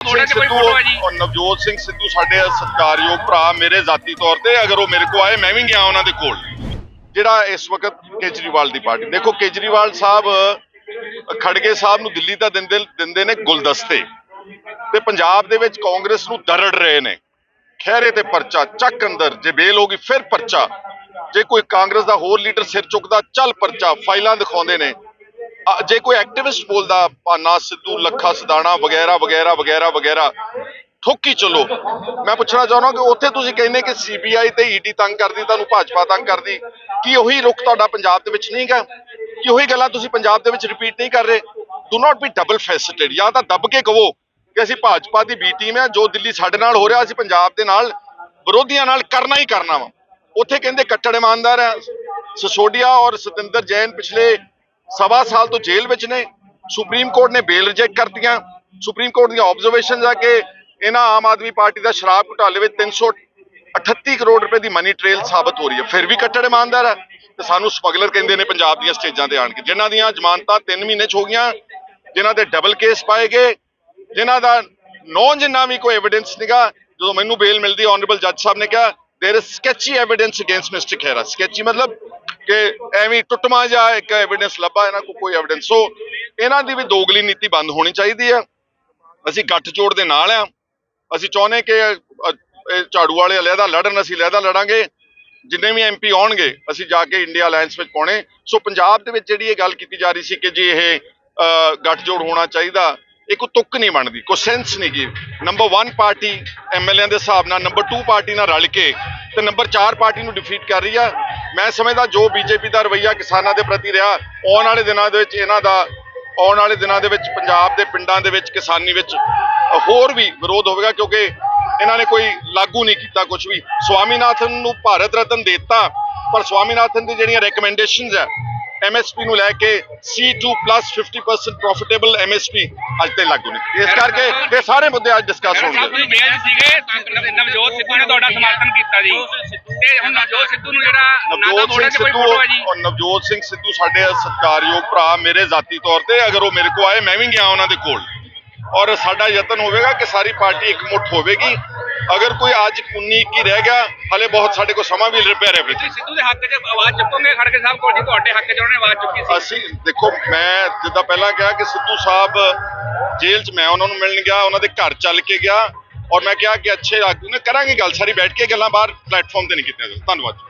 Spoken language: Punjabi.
ਸਿੰਘ ਸਿੱਧੂ ਔਰ ਨਵਜੋਤ ਸਿੰਘ ਸਿੱਧੂ ਸਾਡੇ ਸਤਿਕਾਰਯੋਗ ਭਰਾ ਮੇਰੇ ਜ਼ਾਤੀ ਤੌਰ ਤੇ ਅਗਰ ਉਹ ਮੇਰੇ ਕੋ ਆਏ ਮੈਂ ਵੀ ਗਿਆ ਉਹਨਾਂ ਦੇ ਕੋਲ। ਜਿਹੜਾ ਇਸ ਵਕਤ ਕੇਜਰੀਵਾਲ ਦੀ ਪਾਰਟੀ ਦੇਖੋ ਕੇਜਰੀਵਾਲ ਸਾਹਿਬ ਖੜਗੇ ਸਾਹਿਬ ਨੂੰ ਦਿੱਲੀ ਦਾ ਦਿੰਦੇ ਦਿੰਦੇ ਨੇ ਗੁਲਦਸਤੇ। ਤੇ ਪੰਜਾਬ ਦੇ ਵਿੱਚ ਕਾਂਗਰਸ ਨੂੰ ਦਰੜ ਰਹੇ ਨੇ। ਖਹਿਰੇ ਤੇ ਪਰਚਾ ਚੱਕ ਅੰਦਰ ਜੇ ਬੇਲ ਹੋ ਗਈ ਫਿਰ ਪਰਚਾ। ਜੇ ਕੋਈ ਕਾਂਗਰਸ ਦਾ ਹੋਰ ਲੀਡਰ ਸਿਰ ਚੁੱਕਦਾ ਚੱਲ ਪਰਚਾ ਫਾਈਲਾਂ ਦਿਖਾਉਂਦੇ ਨੇ। ਜੇ ਕੋਈ ਐਕਟਿਵਿਸਟ ਬੋਲਦਾ ਪਾਨਾ ਸਿੱਧੂ, ਲੱਖਾ, ਸਦਾਣਾ, ਵਗੈਰਾ ਵਗੈਰਾ ਵਗੈਰਾ ਵਗੈਰਾ, ਠੋਕੀ ਚਲੋ। ਮੈਂ ਪੁੱਛਣਾ ਚਾਹੁੰਦਾ ਕਿ ਉੱਥੇ ਤੁਸੀਂ ਕਹਿੰਦੇ ਕਿ ਸੀਬੀਆਈ ਤੇ ਈਡੀ ਤੰਗ ਕਰਦੀ, ਤੁਹਾਨੂੰ ਭਾਜਪਾ ਤੰਗ ਕਰਦੀ। ਕੀ ਉਹੀ ਰੁਖ ਤੁਹਾਡਾ ਪੰਜਾਬ ਦੇ ਵਿੱਚ ਨਹੀਂ ਗਾ ਕੀ ਉਹੀ ਗੱਲਾਂ ਤੁਸੀਂ ਪੰਜਾਬ ਦੇ ਵਿੱਚ ਰਿਪੀਟ ਨਹੀਂ ਕਰ ਰਹੇ? Do not be double faced ਜਾਂ ਤਾਂ ਦੱਬ ਕੇ ਕਹੋ ਕਿ ਅਸੀਂ ਭਾਜਪਾ ਦੀ ਬੀ ਟੀਮ ਹੈ ਜੋ ਦਿੱਲੀ ਸਾਡੇ ਨਾਲ ਹੋ ਰਿਹਾ, ਅਸੀਂ ਪੰਜਾਬ ਦੇ ਨਾਲ, ਵਿਰੋਧੀਆਂ ਨਾਲ ਕਰਨਾ ਹੀ ਕਰਨਾ ਵਾ। ਉੱਥੇ ਕਹਿੰਦੇ ਕੱਟੜ ਇਮਾਨਦਾਰ ਹੈ ਸਸੋਡੀਆ ਔਰ ਸਤਿੰਦਰ ਜੈਨ ਪਿਛਲੇ ਸਵਾ ਸਾਲ ਤੋਂ ਜੇਲ੍ਹ ਵਿੱਚ ਨੇ। ਸੁਪਰੀਮ ਕੋਰਟ ਨੇ ਬੇਲ ਰਿਜੈਕਟ ਕਰਤੀਆਂ। ਸੁਪਰੀਮ ਕੋਰਟ ਦੀਆਂ ਆਬਜ਼ਰਵੇਸ਼ਨਸ ਆ ਕਿ ਇਹਨਾਂ ਆਮ ਆਦਮੀ ਪਾਰਟੀ ਦਾ ਸ਼ਰਾਬ ਘੁਟਾਲੇ ਵਿੱਚ 338 ਕਰੋੜ ਰੁਪਏ ਦੀ ਮਨੀ ਟ੍ਰੇਲ ਸਾਬਤ ਹੋ ਰਹੀ ਹੈ। ਫਿਰ ਵੀ ਕੱਟੜ ਇਮਾਨਦਾਰ ਹੈ ਤੇ ਸਾਨੂੰ ਸਮਗਲਰ ਕਹਿੰਦੇ ਨੇ ਪੰਜਾਬ ਦੀਆਂ ਸਟੇਜਾਂ ਤੇ ਆਣ ਕੇ। ਜਿਨ੍ਹਾਂ ਦੀਆਂ ਜ਼ਮਾਨਤਾਂ 3 ਮਹੀਨੇ ਚ ਹੋ ਗਈਆਂ, ਜਿਨ੍ਹਾਂ ਦੇ ਡਬਲ ਕੇਸ ਪਾਏ ਗਏ, ਜਿਨ੍ਹਾਂ ਦਾ ਨੌ ਜਿੰਨਾ ਵੀ ਕੋਈ ਐਵੀਡੈਂਸ ਨਿਗਾ, ਜਦੋਂ ਮੈਨੂੰ ਬੇਲ ਮਿਲਦੀ ਆਨਰੇਬਲ ਜੱਜ ਸਾਹਿਬ ਨੇ ਕਿਹਾ there is sketchy evidence against mister Khera sketchy ਮਤਲਬ ਕਿ ਐਵੇਂ ਟੁੱਟਮਾ ਜਾ ਇੱਕ ਐਵੀਡੈਂਸ ਲੱਭਾ ਇਹਨਾਂ ਕੋਲ ਕੋਈ ਐਵੀਡੈਂਸ ਸੋ ਇਹਨਾਂ ਦੀ ਵੀ ਦੋਗਲੀ ਨੀਤੀ ਬੰਦ ਹੋਣੀ ਚਾਹੀਦੀ ਆ ਅਸੀਂ ਗੱਠ ਜੋੜ ਦੇ ਨਾਲ ਆ ਅਸੀਂ ਚਾਹੁੰਦੇ ਕਿ ਅ, ਇਹ ਝਾੜੂ ਵਾਲੇ ਅਲੱਗਾ ਲੜਨ ਅਸੀਂ ਅਲੱਗਾ ਲੜਾਂਗੇ ਜਿੰਨੇ ਵੀ ਐਮਪੀ ਆਉਣਗੇ ਅਸੀਂ ਜਾ ਕੇ ਇੰਡੀਆ ਅਲਾਈਅੰਸ ਵਿੱਚ ਪਾਉਣੇ ਸੋ ਪੰਜਾਬ ਦੇ ਵਿੱਚ ਜਿਹੜੀ ਇਹ ਗੱਲ ਕੀਤੀ ਜਾ ਰਹੀ ਸੀ ਕਿ ਜੀ ਇਹ ਅ, ਗੱਠਜੋੜ ਹੋਣਾ ਚਾਹੀਦਾ ਇਹ ਕੋਈ ਤੁੱਕ ਨਹੀਂ ਬਣਦੀ, ਕੋਈ ਸੈਂਸ ਨਹੀਂ ਗੀ। ਨੰਬਰ 1 ਪਾਰਟੀ ਐਮਐਲਏ ਦੇ ਹਿਸਾਬ ਨਾਲ ਨੰਬਰ 2 ਪਾਰਟੀ ਨਾਲ ਰਲ ਕੇ ਤੇ ਨੰਬਰ 4 ਪਾਰਟੀ ਨੂੰ ਡਿਫੀਟ ਕਰ ਰਹੀ ਆ। ਮੈਂ ਸਮਝਦਾ ਜੋ ਬੀਜੇਪੀ ਦਾ ਰਵਈਆ ਕਿਸਾਨਾਂ ਦੇ ਪ੍ਰਤੀ ਰਿਹਾ, ਆਉਣ ਵਾਲੇ ਦਿਨਾਂ ਦੇ ਵਿੱਚ ਇਹਨਾਂ ਦਾ, ਆਉਣ ਵਾਲੇ ਦਿਨਾਂ ਦੇ ਵਿੱਚ ਪੰਜਾਬ ਦੇ ਪਿੰਡਾਂ ਦੇ ਵਿੱਚ, ਕਿਸਾਨੀ ਵਿੱਚ ਹੋਰ ਵੀ ਵਿਰੋਧ ਹੋਵੇਗਾ ਕਿਉਂਕਿ ਇਹਨਾਂ ਨੇ ਕੋਈ ਲਾਗੂ ਨਹੀਂ ਕੀਤਾ ਕੁਝ ਵੀ। ਸਵਾਮੀਨਾਥਨ ਨੂੰ ਭਾਰਤ ਰਤਨ ਦਿੱਤਾ, ਪਰ ਸਵਾਮੀਨਾਥਨ ਦੀ ਜਿਹੜੀਆਂ ਰეკਮੈਂਡੇਸ਼ਨਸ ਹੈ ਐਮਐਸਪੀ ਨੂੰ ਲੈ ਕੇ C2 50% ਪ੍ਰੋਫਿਟੇਬਲ ਐਮਐਸਪੀ ਅੱਜ ਤੇ ਲਾਗੂ ਨਹੀਂ। ਇਸ ਕਰਕੇ ਇਹ ਸਾਰੇ ਮੁੱਦੇ ਅੱਜ ਡਿਸਕਸ ਹੋਣਗੇ। ਬੇਲ ਸੀਗੇ। ਨਵਜੋਤ ਸਿੱਧੂ ਨੇ ਤੁਹਾਡਾ ਸਮਰਥਨ ਕੀਤਾ ਜੀ। ਤੇ ਹੁਣ ਨਵਜੋਤ ਸਿੱਧੂ ਨੂੰ ਜਿਹੜਾ ਨਵਜੋਤ ਸਿੰਘ ਸਿੱਧੂ ਫੋਟੋ ਹੈ ਜੀ? ਔਰ ਨਵਜੋਤ ਸਿੰਘ ਸਿੱਧੂ ਸਾਡੇ ਸਤਿਕਾਰਯੋਗ ਭਰਾ ਮੇਰੇ ਜ਼ਾਤੀ ਤੌਰ ਤੇ ਅਗਰ ਉਹ ਮੇਰੇ ਕੋ ਆਏ ਮੈਂ ਵੀ ਗਿਆ ਉਹਨਾਂ ਦੇ ਕੋਲ। ਔਰ ਸਾਡਾ ਯਤਨ ਹੋਵੇਗਾ ਕਿ ਸਾਰੀ ਪਾਰਟੀ ਇਕਮੁੱਠ ਹੋਵੇਗੀ। ਅਗਰ ਕੋਈ ਅੱਜ 19 ਕੀ ਰਹਿ ਗਿਆ ਹਲੇ ਬਹੁਤ ਸਾਡੇ ਕੋਲ ਸਮਾਂ ਵੀ ਰਿਪੇਅਰ ਹੈ ਤੁਸੀਂ ਸਿੱਧੂ ਦੇ ਹੱਕ 'ਚ ਆਵਾਜ਼ ਚੁੱਕੋਗੇ? ਖੜਗੇ ਸਾਹਿਬ ਕੋਲ ਜੀ ਤੁਹਾਡੇ ਹੱਕ 'ਚ ਉਹਨਾਂ ਆਵਾਜ਼ ਚੁੱਕੀ ਸੀ। ਅਸੀਂ ਦੇਖੋ ਮੈਂ ਜਿੱਦਾਂ ਪਹਿਲਾਂ ਕਿਹਾ ਕਿ ਸਿੱਧੂ ਸਾਹਿਬ ਜੇਲ੍ਹ 'ਚ ਮੈਂ ਉਹਨਾਂ ਨੂੰ ਮਿਲਣ ਗਿਆ ਉਹਨਾਂ ਦੇ ਘਰ ਚੱਲ ਕੇ ਗਿਆ। ਔਰ ਮੈਂ ਕਿਹਾ ਕਿ ਅੱਛੇ ਆਗੂ ਨੇ ਕਰਾਂਗੇ ਗੱਲ ਸਾਰੀ ਬੈਠ ਕੇ ਗੱਲਾਂ ਬਾਹਰ ਪਲੇਟਫਾਰਮ ਤੇ ਨਹੀਂ ਕੀਤੀਆਂ। ਧੰਨਵਾਦ